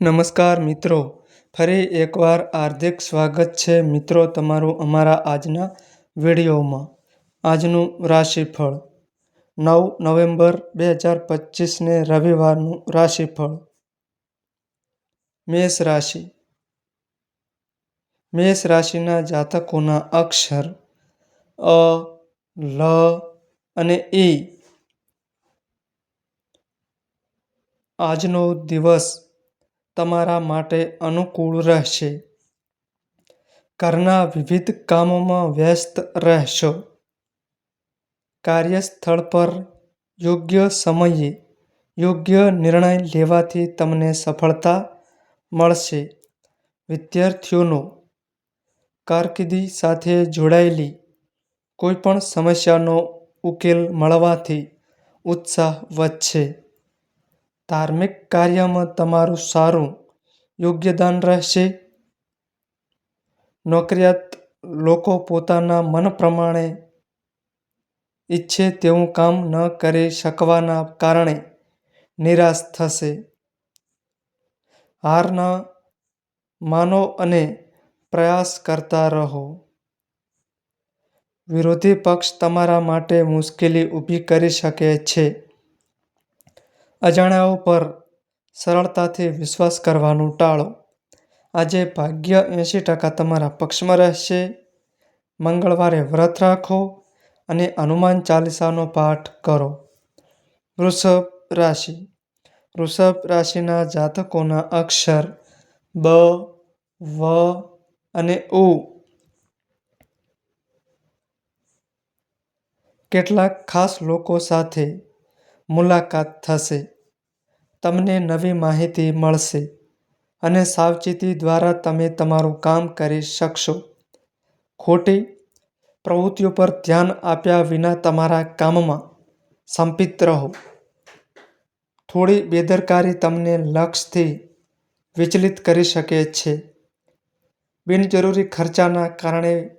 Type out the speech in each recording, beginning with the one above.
નમસ્કાર મિત્રો. ફરી એકવાર હાર્દિક સ્વાગત છે મિત્રો તમારું અમારા આજના વિડીયોમાં. આજનું રાશિફળ. નવ નવેમ્બર બે હજાર પચીસને રવિવારનું રાશિફળ. મેષ રાશિ. મેષ રાશિના જાતકોના અક્ષર અ, લ અને ઈ. આજનો દિવસ તમારા માટે અનુકૂળ રહેશે. ઘરના વિવિધ કામોમાં વ્યસ્ત રહેશો. કાર્યસ્થળ પર યોગ્ય સમયે યોગ્ય નિર્ણય લેવાથી તમને સફળતા મળશે. વિદ્યાર્થીઓનો કારકિર્દી સાથે જોડાયેલી કોઈપણ સમસ્યાનો ઉકેલ મળવાથી ઉત્સાહ વધશે. ધાર્મિક કાર્યમાં તમારું સારું યોગદાન રહેશે. નોકરિયાત લોકો પોતાના મન પ્રમાણે ઈચ્છે તેવું કામ ન કરી શકવાના કારણે નિરાશ થશે. હાર ન માનો અને પ્રયાસ કરતા રહો. વિરોધી પક્ષ તમારા માટે મુશ્કેલી ઊભી કરી શકે છે. અજાણ્યાઓ પર સરળતાથી વિશ્વાસ કરવાનું ટાળો. આજે ભાગ્ય એંસી ટકા તમારા પક્ષમાં રહેશે. મંગળવારે વ્રત રાખો અને હનુમાન ચાલીસાનો પાઠ કરો. વૃષભ રાશિ. વૃષભ રાશિના જાતકોના અક્ષર બ, વ અને ઉ. કેટલાક ખાસ લોકો સાથે મુલાકાત થશે. તમને નવી માહિતી મળશે અને સાવચેતી દ્વારા તમે તમારું કામ કરી શકશો. ખોટી પ્રવૃત્તિઓ પર ધ્યાન આપ્યા વિના તમારા કામમાં સંપિત રહો. થોડી બેદરકારી તમને લક્ષ્યથી વિચલિત કરી શકે છે. બિનજરૂરી ખર્ચાના કારણે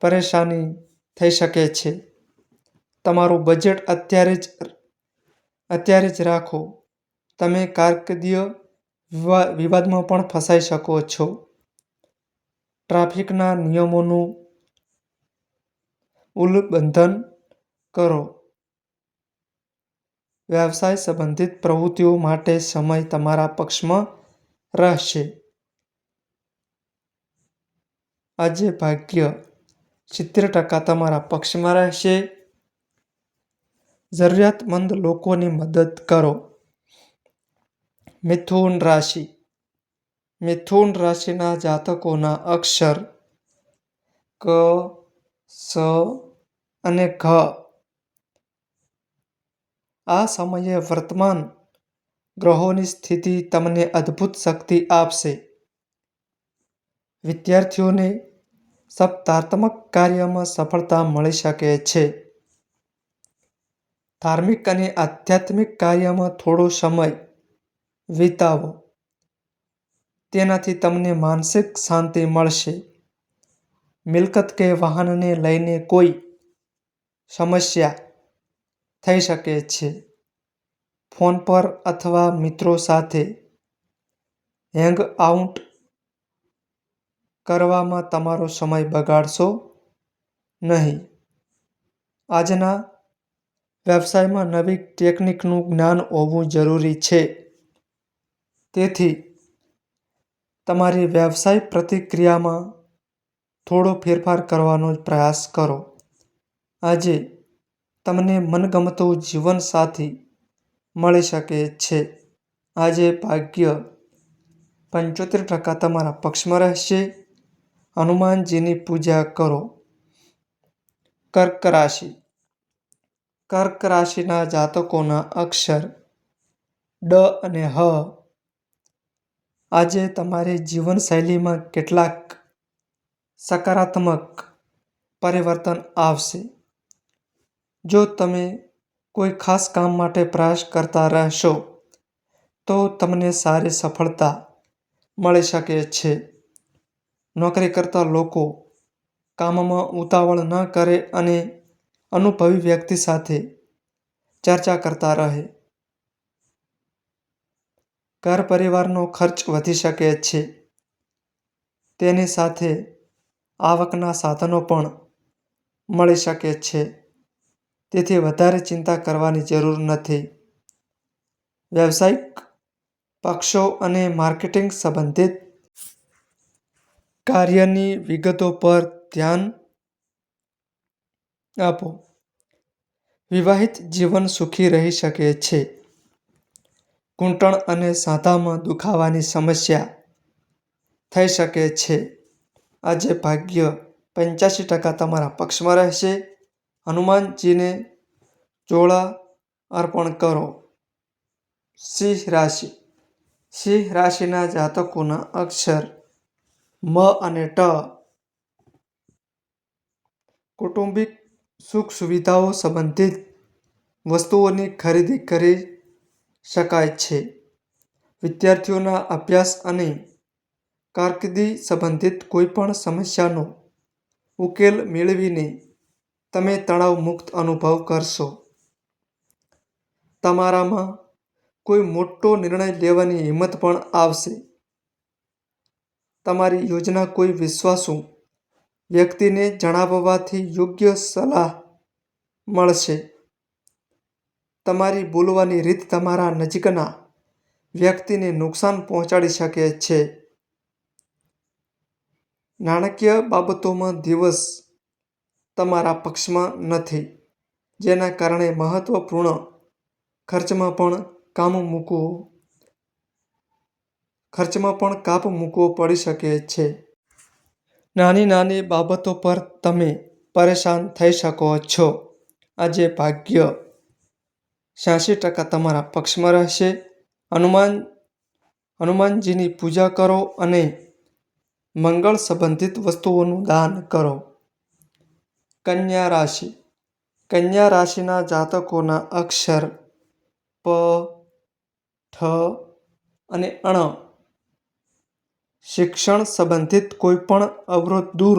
પરેશાની થઈ શકે છે. તમારું બજેટ અત્યારે જ અત્યારે જ રાખો. તમે કારકિર્દીય વિવાદમાં પણ ફસાઈ શકો છો. ટ્રાફિકના નિયમોનું ઉલ્લંઘન કરો. વ્યવસાય સંબંધિત પ્રવૃત્તિઓ માટે સમય તમારા પક્ષમાં રહેશે. આજે ભાગ્ય સિત્તેર ટકા તમારા પક્ષમાં રહેશે. જરૂરિયાતમંદ લોકોની મદદ કરો. મિથુન રાશિ. મિથુન રાશિના જાતકોના અક્ષર ક, સ અને ઘ. આ સમયે વર્તમાન ગ્રહોની સ્થિતિ તમને અદ્ભુત શક્તિ આપશે. વિદ્યાર્થીઓને સપ્તાત્મક કાર્યમાં સફળતા મળી શકે છે. ધાર્મિક અને આધ્યાત્મિક કાર્યમાં થોડો સમય વિતાવો. તેનાથી તમને માનસિક શાંતિ મળશે. મિલકત કે વાહનને લઈને કોઈ સમસ્યા થઈ શકે છે. ફોન પર અથવા મિત્રો સાથે હેંગ આઉટ કરવામાં તમારો સમય બગાડશો નહીં. આજના વ્યવસાયમાં નવી ટેકનિકનું જ્ઞાન હોવું જરૂરી છે. તેથી, તમારી વ્યવસાય પ્રતિક્રિયામાં થોડો ફેરફાર કરવાનો પ્રયાસ કરો. આજે, તમને મનગમતો જીવનસાથી મળી શકે છે. આજે ભાગ્ય પંચોતેર ટકા તમારા પક્ષમાં રહેશે. હનુમાનજીની પૂજા કરો. કર્ક રાશિ. કર્ક રાશિના જાતકોના અક્ષર ડ અને હ. આજે તમારી જીવનશૈલીમાં કેટલાક સકારાત્મક પરિવર્તન આવશે. જો તમે કોઈ ખાસ કામ માટે પ્રયાસ કરતા રહેશો, તો તમને સારી સફળતા મળી શકે છે. નોકરી કરતા લોકો કામમાં ઉતાવળ ન કરે અને અનુભવી વ્યક્તિ સાથે ચર્ચા કરતા રહે. ઘર પરિવારનો ખર્ચ વધી શકે છે. તેની સાથે આવકના સાધનો પણ મળી શકે છે. તેથી વધારે ચિંતા કરવાની જરૂર નથી. વ્યવસાયિક પક્ષો અને માર્કેટિંગ સંબંધિત કાર્યની વિગતો પર ધ્યાન આપો. વિવાહિત જીવન સુખી રહી શકે છે. ઘૂંટણ અને સાંધામાં દુખાવાની સમસ્યા થઈ શકે છે. આજે ભાગ્ય પંચ્યાસી ટકા તમારા પક્ષમાં રહેશે. હનુમાનજીને ચોળા અર્પણ કરો. સિંહ રાશિ. સિંહ રાશિના જાતકોના અક્ષર મ અને ટ. કૌટુંબિક સુખ સુવિધાઓ સંબંધિત વસ્તુઓની ખરીદી કરી શકાય છે. વિદ્યાર્થીઓના અભ્યાસ અને કારકિર્દી સંબંધિત કોઈપણ સમસ્યાનો ઉકેલ મેળવીને તમે તણાવ મુક્ત અનુભવ કરશો. તમારામાં કોઈ મોટો નિર્ણય લેવાની હિંમત પણ આવશે. તમારી યોજના કોઈ વિશ્વાસુ વ્યક્તિને જણાવવાથી યોગ્ય સલાહ મળશે. તમારી બોલવાની રીત તમારા નજીકના વ્યક્તિને નુકસાન પહોંચાડી શકે છે. નાણાકીય બાબતોમાં દિવસ તમારા પક્ષમાં નથી, જેના કારણે મહત્વપૂર્ણ ખર્ચમાં પણ કામ મૂકવું, ખર્ચમાં પણ કાપ મૂકવો પડી શકે છે. નાની નાની બાબતો પર તમે પરેશાન થઈ શકો છો. આજે ભાગ્ય છ્યાસી ટકા તમારા પક્ષમાં રહેશે. હનુમાન, હનુમાનજીની પૂજા કરો અને મંગળ સંબંધિત વસ્તુઓનું દાન કરો. કન્યા રાશિ. કન્યા રાશિના જાતકોના અક્ષર પ, ઠ અને અણ શિક્ષણ સંબંધિત કોઈપણ અવરોધ દૂર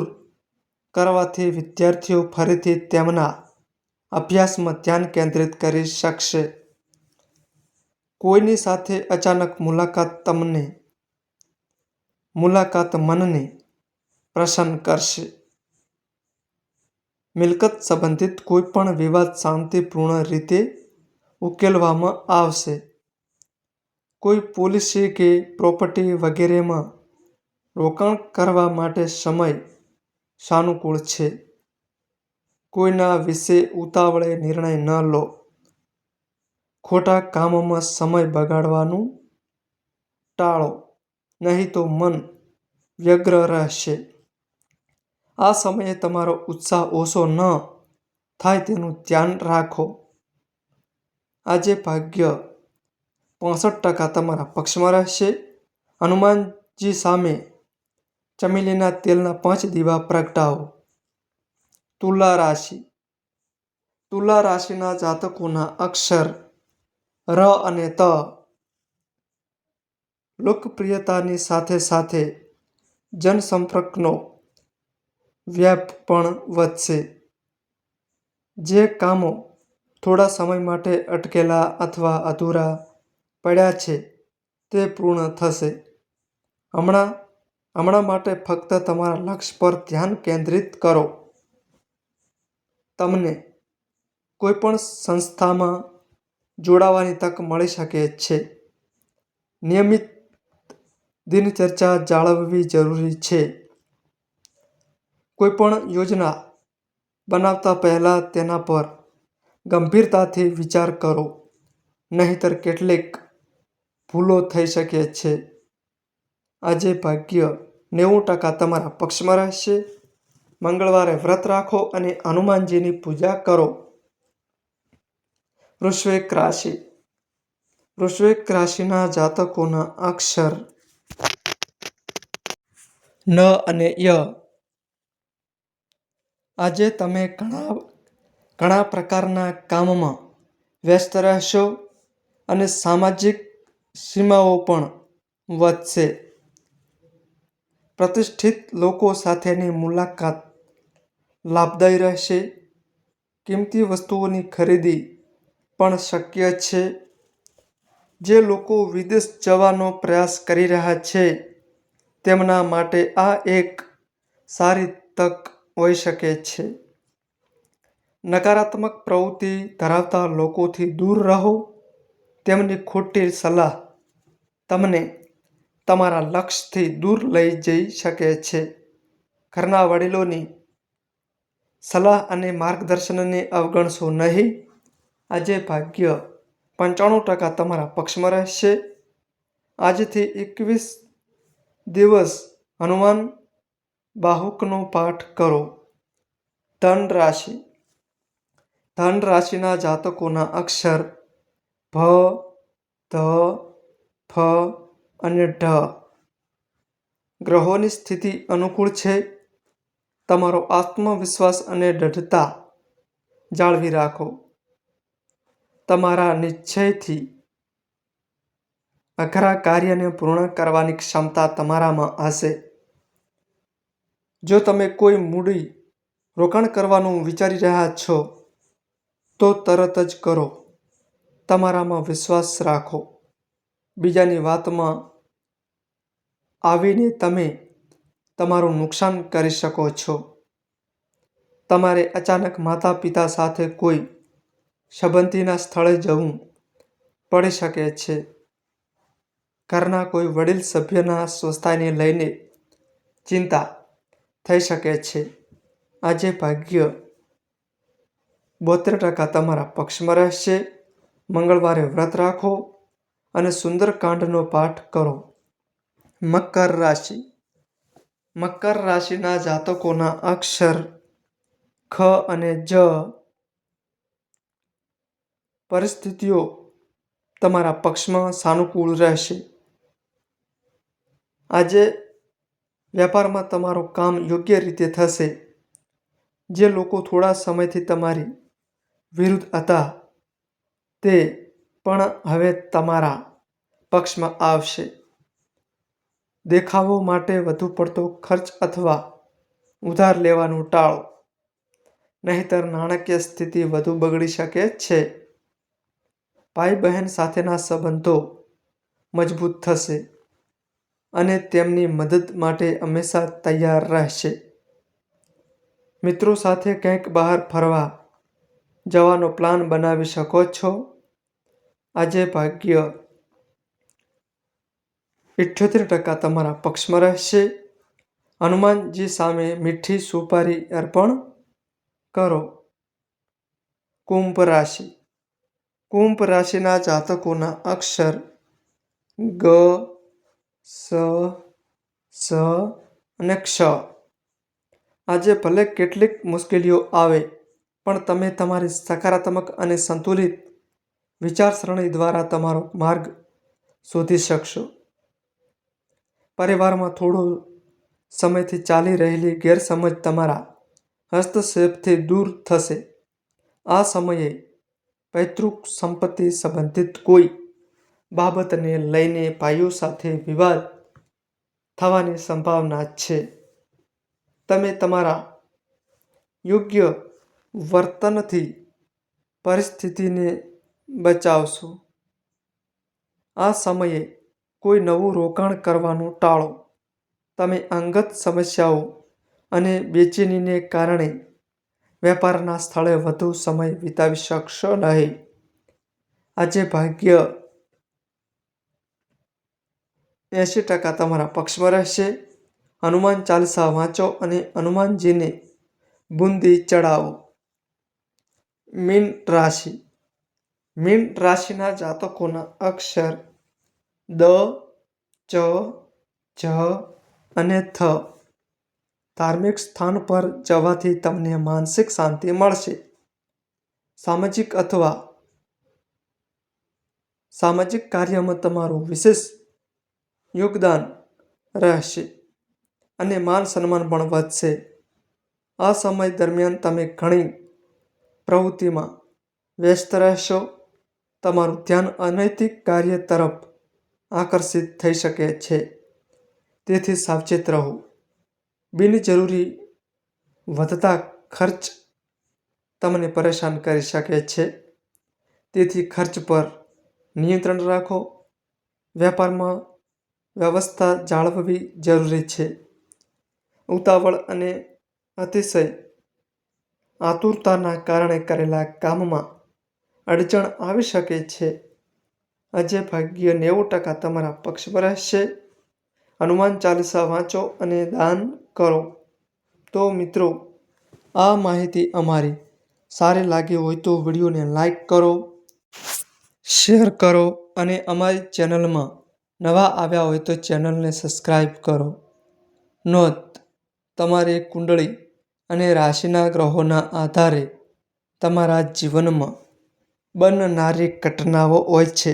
કરવાથી વિદ્યાર્થીઓ ફરીથી તેમના અભ્યાસમાં ધ્યાન કેન્દ્રિત કરી શકશે. કોઈની સાથે અચાનક મુલાકાત તમને મુલાકાત મનને પ્રસન્ન કરશે. મિલકત સંબંધિત કોઈપણ વિવાદ શાંતિપૂર્ણ રીતે ઉકેલવામાં આવશે. કોઈ પોલિસી કે પ્રોપર્ટી વગેરેમાં રોકાણ કરવા માટે સમય સાનુકૂળ છે. કોઈના વિશે ઉતાવળે નિર્ણય ન લો. ખોટા કામમાં સમય બગાડવાનું ટાળો, નહીં તો મન વ્યગ્ર રહેશે. આ સમયે તમારો ઉત્સાહ ઓછો ન થાય તેનું ધ્યાન રાખો. આજે ભાગ્ય પાસઠ ટકા તમારા પક્ષમાં રહેશે. હનુમાનજી સામે ચમેલીના તેલના પાંચ દીવા પ્રગટાવો. તુલા રાશિ. તુલા રાશિના જાતકોના અક્ષર ર અને ત. લોકપ્રિયતાની સાથે સાથે જનસંપર્કનો વ્યાપ પણ વધશે. જે કામો થોડા સમય માટે અટકેલા અથવા અધૂરા પડ્યા છે, તે પૂર્ણ થશે. હમણાં હમણાં માટે ફક્ત તમારા લક્ષ્ય પર ધ્યાન કેન્દ્રિત કરો. તમને કોઈપણ સંસ્થામાં જોડાવાની તક મળી શકે છે. નિયમિત દિનચર્ચા જાળવવી જરૂરી છે. કોઈપણ યોજના બનાવતા પહેલાં તેના પર ગંભીરતાથી વિચાર કરો. નહીંતર કેટલીક ભૂલો થઈ શકે છે. આજે ભાગ્ય નેવું ટકા તમારા પક્ષમાં રહેશે. મંગળવારે વ્રત રાખો અને હનુમાનજીની પૂજા કરો. વૃશ્ચિક રાશિ. વૃશ્ચિક રાશિના જાતકોના અક્ષર. ન અને ય. આજે તમે ઘણા ઘણા પ્રકારના કામમાં વ્યસ્ત રહેશો અને સામાજિક સીમાઓ પણ વધશે. પ્રતિષ્ઠિત લોકો સાથેની મુલાકાત લાભદાયી રહેશે. કિંમતી વસ્તુઓની ખરીદી પણ શક્ય છે. જે લોકો વિદેશ જવાનો પ્રયાસ કરી રહ્યા છે, તેમના માટે આ એક સારી તક હોઈ શકે છે. નકારાત્મક પ્રવૃત્તિ ધરાવતા લોકોથી દૂર રહો. તેમની ખોટી સલાહ તમને તમારા લક્ષ્યથી દૂર લઈ જઈ શકે છે. ઘરના વડીલોની સલાહ અને માર્ગદર્શનને અવગણશો નહીં? આજે ભાગ્ય પંચાણું ટકા તમારા પક્ષમાં રહેશે. આજથી એકવીસ દિવસ હનુમાન બાહુકનો પાઠ કરો. ધન રાશિ ધન રાશિના જાતકોના અક્ષર ભ, ધ, ફ અને ઢ. ગ્રહોની સ્થિતિ અનુકૂળ છે. તમારો આત્મવિશ્વાસ અને દઢતા જાળવી રાખો. તમારા નિશ્ચયથી અઘરા કાર્યને પૂર્ણ કરવાની ક્ષમતા તમારામાં હશે. જો તમે કોઈ મૂડી રોકાણ કરવાનું વિચારી રહ્યા છો, તો તરત જ કરો. તમારામાં વિશ્વાસ રાખો. બીજાની વાતમાં આવીને તમે તમારું નુકસાન કરી શકો છો. તમારે અચાનક માતા પિતા સાથે કોઈ સંબંધીના સ્થળે જવું પડી શકે છે. ઘરના કોઈ વડીલ સભ્યના સ્વસ્થાને લઈને ચિંતા થઈ શકે છે. આજે ભાગ્ય બોતેર ટકા તમારા પક્ષમાં રહેશે. મંગળવારે વ્રત રાખો અને સુંદરકાંડનો પાઠ કરો. મકર રાશિ. મકર રાશિના જાતકોના અક્ષર ખ અને જ પરિસ્થિતિઓ તમારા પક્ષમાં સાનુકૂળ રહેશે. આજે વેપારમાં તમારું કામ યોગ્ય રીતે થશે. જે લોકો થોડા સમયથી તમારી વિરુદ્ધ હતા તે પણ હવે તમારા પક્ષમાં આવશે. દેખાવો માટે વધુ પડતો ખર્ચ અથવા ઉધાર લેવાનું ટાળો. નહીંતર નાણાકીય સ્થિતિ વધુ બગડી શકે છે. ભાઈ બહેન સાથેના સંબંધો મજબૂત થશે અને તેમની મદદ માટે હંમેશા તૈયાર રહેશે. મિત્રો સાથે કંઈક બહાર ફરવા જવાનો પ્લાન બનાવી શકો છો? આજે ભાગ્ય ઇઠ્યોતેર ટકા તમારા પક્ષમાં રહેશે. હનુમાનજી સામે મીઠી સુપારી અર્પણ કરો. કુંભ રાશિ કુંભ રાશિના જાતકોના અક્ષર ગ, સ સ અને ક્ષ. આજે ભલે કેટલીક મુશ્કેલીઓ આવે, પણ તમે તમારી સકારાત્મક અને સંતુલિત વિચારસરણી દ્વારા તમારો માર્ગ શોધી શકશો. પરિવારમાં થોડો સમયથી ચાલી રહેલી ગેરસમજ તમારા હસ્તક્ષેપથી દૂર થશે. આ સમયે પૈતૃક સંપત્તિ સંબંધિત કોઈ બાબતને લઈને ભાઈઓ સાથે વિવાદ થવાની સંભાવના છે. તમે તમારા યોગ્ય વર્તનથી પરિસ્થિતિને બચાવશો. આ સમયે કોઈ નવું રોકાણ કરવાનું ટાળો. તમે અંગત સમસ્યાઓ અને બેચેનીને કારણે વેપારના સ્થળે વધુ સમય વિતાવી શકશો નહીં. આજે ભાગ્ય એંશી ટકા તમારા પક્ષમાં રહેશે. હનુમાન ચાલીસા વાંચો અને હનુમાનજીને બુંદી ચડાવો મીન રાશિ. મીન રાશિના જાતકોના અક્ષર દ, ચ, જ અને થ. ધાર્મિક સ્થાન પર જવાથી તમને માનસિક શાંતિ મળશે. સામાજિક અથવા સામાજિક કાર્યમાં તમારું વિશેષ યોગદાન રહેશે અને માન સન્માન પણ વધશે. આ સમય દરમિયાન તમે ઘણી પ્રવૃત્તિમાં વ્યસ્ત રહેશો. તમારું ધ્યાન અનૈતિક કાર્ય તરફ આકર્ષિત થઈ શકે છે. તેથી સાવચેત રહો. બિનજરૂરી વધતા ખર્ચ તમને પરેશાન કરી શકે છે. તેથી ખર્ચ પર નિયંત્રણ રાખો. વેપારમાં વ્યવસ્થા જાળવવી જરૂરી છે. ઉતાવળ અને અતિશય આતુરતાના કારણે કરેલા કામમાં અડચણ આવી શકે છે. આજે ભાગ્ય નેવું ટકા તમારા પક્ષમાં રહેશે. હનુમાન ચાલીસા વાંચો અને દાન કરો. તો મિત્રો, આ માહિતી અમારી. સારી લાગી હોય તો વિડીયોને લાઈક કરો, શેર કરો અને અમારી ચેનલમાં નવા આવ્યા હોય તો ચેનલને સબસ્ક્રાઈબ કરો. નોંધ, તમારી કુંડળી અને રાશિના ગ્રહોના આધારે તમારા જીવનમાં બનનારી ઘટનાઓ હોય છે.